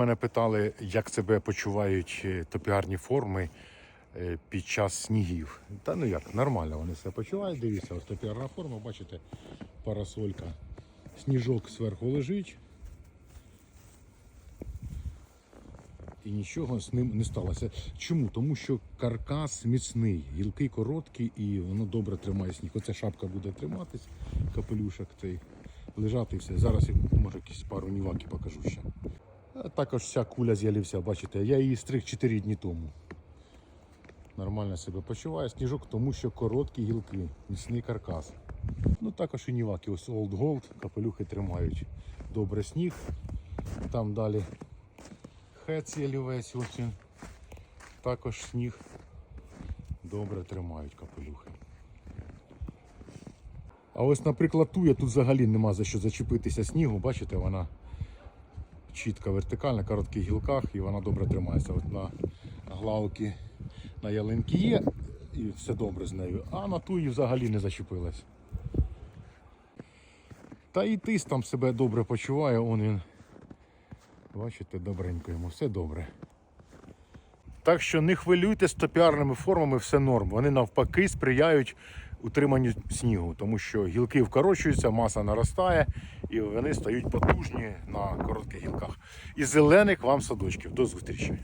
Мене питали, як себе почувають е, топіарні форми е, під час снігів. Та ну як, нормально вони себе почувають. Дивіться, ось топіарна форма, бачите, парасолька. Сніжок зверху лежить. І нічого з ним не сталося. Чому? Тому що каркас міцний, гілки короткі і воно добре тримає сніг. Оця шапка буде триматись, капелюшок цей лежати і все. Зараз я може якісь пару ніваки покажу ще. Також вся куля з'явився, бачите, я її стриг 4 дні тому. Нормально себе почуває сніжок, тому що короткі гілки, міцний каркас. Ну також і ніваки, ось Old Gold, капелюхи тримають добре сніг. Там далі хецель весь ось він. Також сніг добре тримають капелюхи. А ось, наприклад, туя тут взагалі нема за що зачепитися снігу, бачите, вона чітка вертикальна, коротких гілках і вона добре тримається. От на главки на ялинки є і все добре з нею, а на туї взагалі не зачепилась. Та і тис там себе добре почуває, он він. Бачите, добренько йому, все добре. Так що не хвилюйте з топіарними формами, все норм. Вони навпаки сприяють утриманню снігу, тому що гілки вкорочуються, маса наростає і вони стають потужні на коротких гілках. І зелених вам садочків. До зустрічі!